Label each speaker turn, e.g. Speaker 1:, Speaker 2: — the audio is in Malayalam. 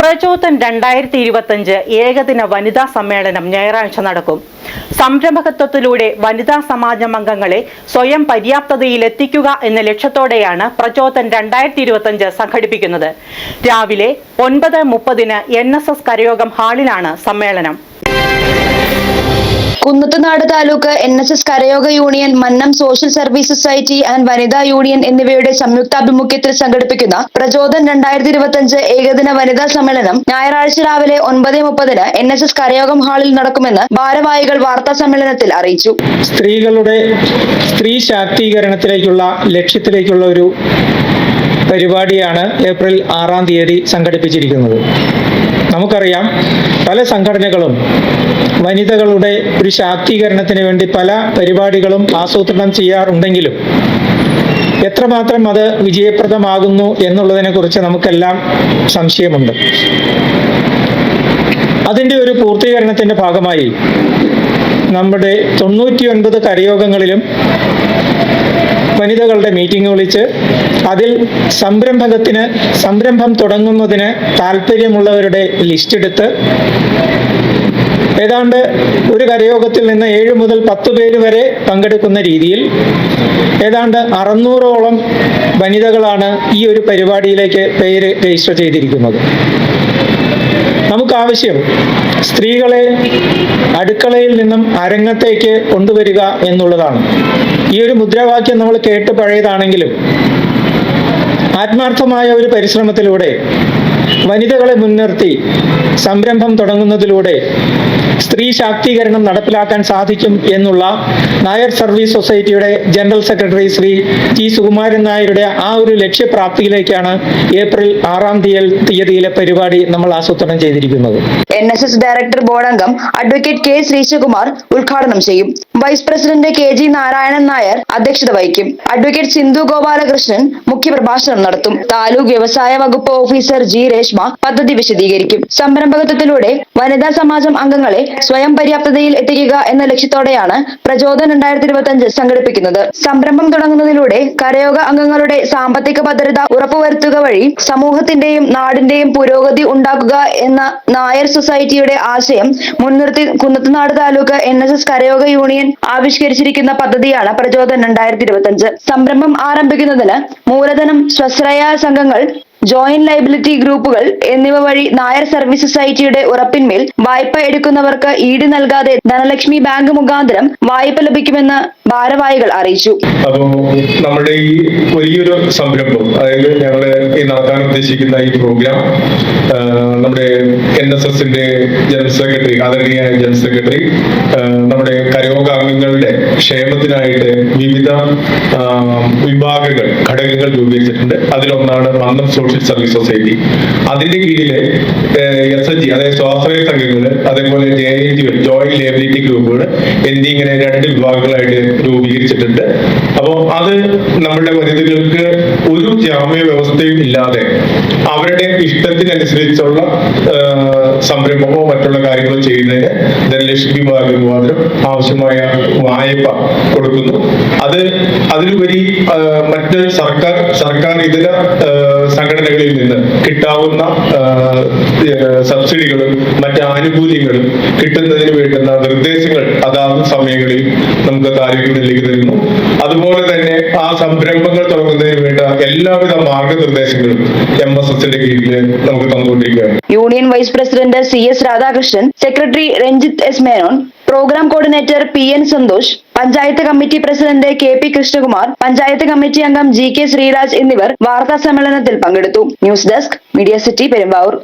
Speaker 1: പ്രചോദൻ രണ്ടായിരത്തി ഇരുപത്തഞ്ച് ഏകദിന വനിതാ സമ്മേളനം ഞായറാഴ്ച നടക്കും. സംരംഭകത്വത്തിലൂടെ വനിതാ സമാജം അംഗങ്ങളെ സ്വയം പര്യാപ്തതയിലെത്തിക്കുക എന്ന ലക്ഷ്യത്തോടെയാണ് പ്രചോദൻ രണ്ടായിരത്തി ഇരുപത്തഞ്ച് സംഘടിപ്പിക്കുന്നത്. രാവിലെ ഒൻപത് മുപ്പതിന് എൻ എസ് എസ് കരയോഗം ഹാളിലാണ് സമ്മേളനം.
Speaker 2: Kunnathunad taluk N S S കരയോഗ union Mannam social service society and വനിതാ യൂണിയൻ എന്നിവയുടെ സംയുക്താഭിമുഖ്യത്തിൽ സംഘടിപ്പിക്കുന്ന പ്രചോദൻ രണ്ടായിരത്തി ഇരുപത്തിയഞ്ച് ഏകദിന വനിതാ സമ്മേളനം ഞായറാഴ്ച രാവിലെ ഒൻപത് മുപ്പതിന് എൻ എസ് എസ് കരയോഗം ഹാളിൽ നടക്കുമെന്ന് ഭാരവാഹികൾ വാർത്താ സമ്മേളനത്തിൽ അറിയിച്ചു.
Speaker 3: സ്ത്രീകളുടെ സ്ത്രീ ശാക്തീകരണത്തിലേക്കുള്ള ലക്ഷ്യത്തിലേക്കുള്ള ഒരു പരിപാടിയാണ് ഏപ്രിൽ ആറാം തീയതി സംഘടിപ്പിച്ചിരിക്കുന്നത്. നമുക്കറിയാം പല സംഘടനകളും വനിതകളുടെ ഒരു ശാക്തീകരണത്തിന് വേണ്ടി പല പരിപാടികളും ആസൂത്രണം ചെയ്യാറുണ്ടെങ്കിലും എത്രമാത്രം അത് വിജയപ്രദമാകുന്നു എന്നുള്ളതിനെ കുറിച്ച് നമുക്കെല്ലാം സംശയമുണ്ട്. അതിന്റെ ഒരു പൂർത്തീകരണത്തിന്റെ ഭാഗമായി നമ്മുടെ തൊണ്ണൂറ്റി ഒൻപത് കരയോഗങ്ങളിലും വനിതകളുടെ മീറ്റിംഗ് വിളിച്ച് അതിൽ സംരംഭകത്തിന് സംരംഭം തുടങ്ങുന്നതിന് താല്പര്യമുള്ളവരുടെ ലിസ്റ്റ് എടുത്ത് ഏതാണ്ട് ഒരു കരയോഗത്തിൽ നിന്ന് ഏഴ് മുതൽ പത്ത് പേര് വരെ പങ്കെടുക്കുന്ന രീതിയിൽ ഏതാണ്ട് അറുന്നൂറോളം വനിതകളാണ് ഈ ഒരു പരിപാടിയിലേക്ക് പേര് രജിസ്റ്റർ ചെയ്തിരിക്കുന്നത്. നമുക്ക് ആവശ്യം സ്ത്രീകളെ അടുക്കളയിൽ നിന്നും അരങ്ങത്തേക്ക് കൊണ്ടുവരിക എന്നുള്ളതാണ്. ഈ ഒരു മുദ്രാവാക്യം നമ്മൾ കേട്ട് പഴയതാണെങ്കിലും ആത്മാർത്ഥമായ ഒരു പരിശ്രമത്തിലൂടെ വനിതകളെ മുൻനിർത്തി സംരംഭം തുടങ്ങുന്നതിലൂടെ സ്ത്രീ ശാക്തീകരണം നടപ്പിലാക്കാൻ സാധിക്കും എന്നുള്ള നായർ സർവീസ് സൊസൈറ്റിയുടെ general secretary Shri T Sukumaran നായരുടെ ആ ഒരു ലക്ഷ്യപ്രാപ്തിയിലേക്കാണ് ഏപ്രിൽ ആറാം തീയതി തീയതിയിലെ പരിപാടി നമ്മൾ ആസൂത്രണം ചെയ്തിരിക്കുന്നത്.
Speaker 2: N S S director board അംഗം അഡ്വക്കേറ്റ് കെ ശ്രീശകുമാർ ഉദ്ഘാടനം ചെയ്യും. Vice president K G Narayanan Nair അധ്യക്ഷത വഹിക്കും. അഡ്വക്കേറ്റ് സിന്ധു ഗോപാലകൃഷ്ണൻ മുഖ്യപ്രഭാഷണം നടത്തും. താലൂക്ക് വ്യവസായ വകുപ്പ് ഓഫീസർ ജി രേഷ്മ പദ്ധതി വിശദീകരിക്കും. സംരംഭകത്വത്തിലൂടെ വനിതാ സമാജം അംഗങ്ങളെ സ്വയം പര്യാപ്തതയിൽ എത്തിക്കുക എന്ന ലക്ഷ്യത്തോടെയാണ് പ്രചോദൻ രണ്ടായിരത്തി ഇരുപത്തി അഞ്ച് സംഘടിപ്പിക്കുന്നത്. സംരംഭം തുടങ്ങുന്നതിലൂടെ കരയോഗ അംഗങ്ങളുടെ സാമ്പത്തിക ഭദ്രത ഉറപ്പുവരുത്തുക വഴി സമൂഹത്തിന്റെയും നാടിന്റെയും പുരോഗതി ഉണ്ടാക്കുക എന്ന നായർ സൊസൈറ്റിയുടെ ആശയം മുൻനിർത്തി Kunnathunad taluk N S S കരയോഗ union ആവിഷ്കരിച്ചിരിക്കുന്ന പദ്ധതിയാണ് പ്രചോദൻ രണ്ടായിരത്തി ഇരുപത്തി അഞ്ച് സംരംഭം ആരംഭിക്കുന്നതിന് മൂലധനം സ്വശ്രയ സംഘങ്ങൾ ജോയിന്റ് ലൈബിലിറ്റി ഗ്രൂപ്പുകൾ എന്നിവ വഴി നായർ സർവീസ് സൊസൈറ്റിയുടെ ഉറപ്പിന്മേൽ വായ്പ എടുക്കുന്നവർക്ക് ഈട് നൽകാതെ ധനലക്ഷ്മി ബാങ്ക് മുഖാന്തരം വായ്പ ലഭിക്കുമെന്ന് ഭാരവാഹികൾ അറിയിച്ചു.
Speaker 4: അപ്പോ നമ്മുടെ ഈ വലിയൊരു സംരംഭം അതായത് ഞങ്ങൾ ഈ നടത്താൻ ഉദ്ദേശിക്കുന്ന ഈ പ്രോഗ്രാം നമ്മുടെ എൻ എസ് എസിന്റെ ജനറൽ സെക്രട്ടറി ആദരണീയ ജനറൽ സെക്രട്ടറി നമ്മുടെ കരയോഗാംഗങ്ങളുടെ ക്ഷേമത്തിനായിട്ട് വിവിധ വിഭാഗങ്ങൾ ഘടകങ്ങൾ രൂപീകരിച്ചിട്ടുണ്ട്. അതിലൊന്നാണ് മന്നം സോഷ്യൽ സർവീസ് സൊസൈറ്റി. അതിന്റെ കീഴിൽ എസ് എച്ച് ജി അതായത് സ്വാശ്രയ സംഘങ്ങൾ അതേപോലെ ജെ ഐ ജികൾ ജോയിന്റ് ലേബിലിറ്റി ഗ്രൂപ്പുകൾ എന്നീ ഇങ്ങനെ രണ്ട് വിഭാഗങ്ങളായിട്ട് രൂപീകരിച്ചിട്ടുണ്ട്. അപ്പോൾ അത് നമ്മുടെ വനിതകൾക്ക് ഒരു ജാമ്യ വ്യവസ്ഥയും ഇല്ലാതെ അവരുടെ ഇഷ്ടത്തിനനുസരിച്ചുള്ള സംരംഭമോ മറ്റുള്ള കാര്യങ്ങളോ ചെയ്യുന്നതിന് ധനലക്ഷ്മി ബാങ്ക് മുഖാന്തരം ആവശ്യമായ വായ്പ കൊടുക്കുന്നു. അത് അതിലുപരി മറ്റ് സർക്കാർ സർക്കാർ ഇതര സംഘടനകളിൽ നിന്ന് കിട്ടാവുന്ന സബ്സിഡികളും മറ്റ് ആനുകൂല്യങ്ങളും കിട്ടുന്നതിന് വേണ്ടുന്ന നിർദ്ദേശങ്ങൾ അതാത് സമയങ്ങളിൽ നമുക്ക് താലൂക്കിലേക്ക് തരുന്നു. അതുപോലെ തന്നെ ആ സംരംഭങ്ങൾ തുടങ്ങുന്നതിന് വേണ്ട എല്ലാവിധ മാർഗനിർദ്ദേശങ്ങളും എം എസ് എസിന്റെ കീഴിൽ നമുക്ക് തന്നുകൊണ്ടിരിക്കുകയാണ്.
Speaker 2: Union vice president C S Radhakrishnan secretary Ranjith S Menon programme coordinator P N Santhosh panchayat committee president K P Krishnakumar panchayat committee അംഗം ജി കെ ശ്രീരാജ് എന്നിവർ വാർത്താ സമ്മേളനത്തിൽ പങ്കെടുത്തു. News desk media city Perumbavoor.